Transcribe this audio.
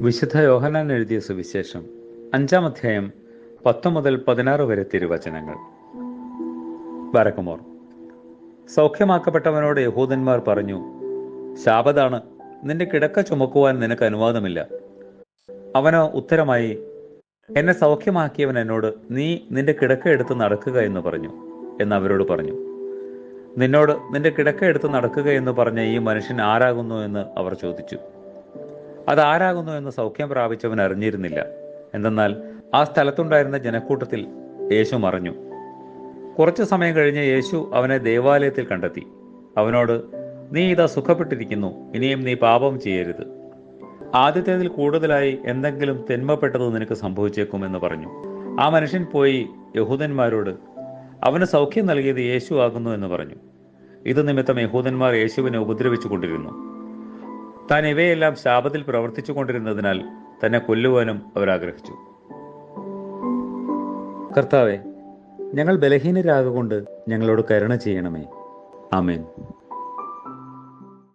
വിശുദ്ധ യോഹനാൻ എഴുതിയ സുവിശേഷം അഞ്ചാം അധ്യായം പത്ത് മുതൽ പതിനാറ് വരെ തിരുവചനങ്ങൾ. വരക്കുമോർ സൗഖ്യമാക്കപ്പെട്ടവനോട് യഹൂദന്മാർ പറഞ്ഞു ശാപതാണ് നിന്റെ കിടക്ക ചുമക്കുവാൻ നിനക്ക് അനുവാദമില്ല. അവനോ ഉത്തരമായി എന്നെ സൗഖ്യമാക്കിയവൻ എന്നോട് നീ നിന്റെ കിടക്ക എടുത്ത് നടക്കുക എന്ന് പറഞ്ഞു എന്ന് അവരോട് പറഞ്ഞു. നിന്നോട് നിന്റെ കിടക്ക എടുത്ത് നടക്കുക എന്ന് പറഞ്ഞ ഈ മനുഷ്യൻ ആരാകുന്നു? എന്ന് അവർ ചോദിച്ചു. അത് ആരാകുന്നു എന്ന് സൗഖ്യം പ്രാപിച്ചവൻ അറിഞ്ഞിരുന്നില്ല. എന്തെന്നാൽ ആ സ്ഥലത്തുണ്ടായിരുന്ന ജനക്കൂട്ടത്തിൽ യേശു മറഞ്ഞു. കുറച്ചു സമയം കഴിഞ്ഞ് യേശു അവനെ ദേവാലയത്തിൽ കണ്ടെത്തി. അവനോട് നീ ഇതാ സുഖപ്പെട്ടിരിക്കുന്നു ഇനിയും നീ പാപം ചെയ്യരുത്. ആദ്യത്തേതിൽ കൂടുതലായി എന്തെങ്കിലും തെന്മപ്പെട്ടത് നിനക്ക് സംഭവിച്ചേക്കും എന്ന് പറഞ്ഞു. ആ മനുഷ്യൻ പോയി യഹൂദന്മാരോട് അവന് സൗഖ്യം നൽകിയത് യേശു ആകുന്നു എന്ന് പറഞ്ഞു. ഇത് നിമിത്തം യഹൂദന്മാർ യേശുവിനെ ഉപദ്രവിച്ചു കൊണ്ടിരുന്നു താൻ ഇവയെല്ലാം ശാപത്തിൽ പ്രവർത്തിച്ചു കൊണ്ടിരുന്നതിനാൽ തന്നെ കൊല്ലുവാനും അവരാഗ്രഹിച്ചു കർത്താവെ ഞങ്ങൾ ബലഹീനരാകൊണ്ട് ഞങ്ങളോട് കരുണ ചെയ്യണമേ. ആമേൻ.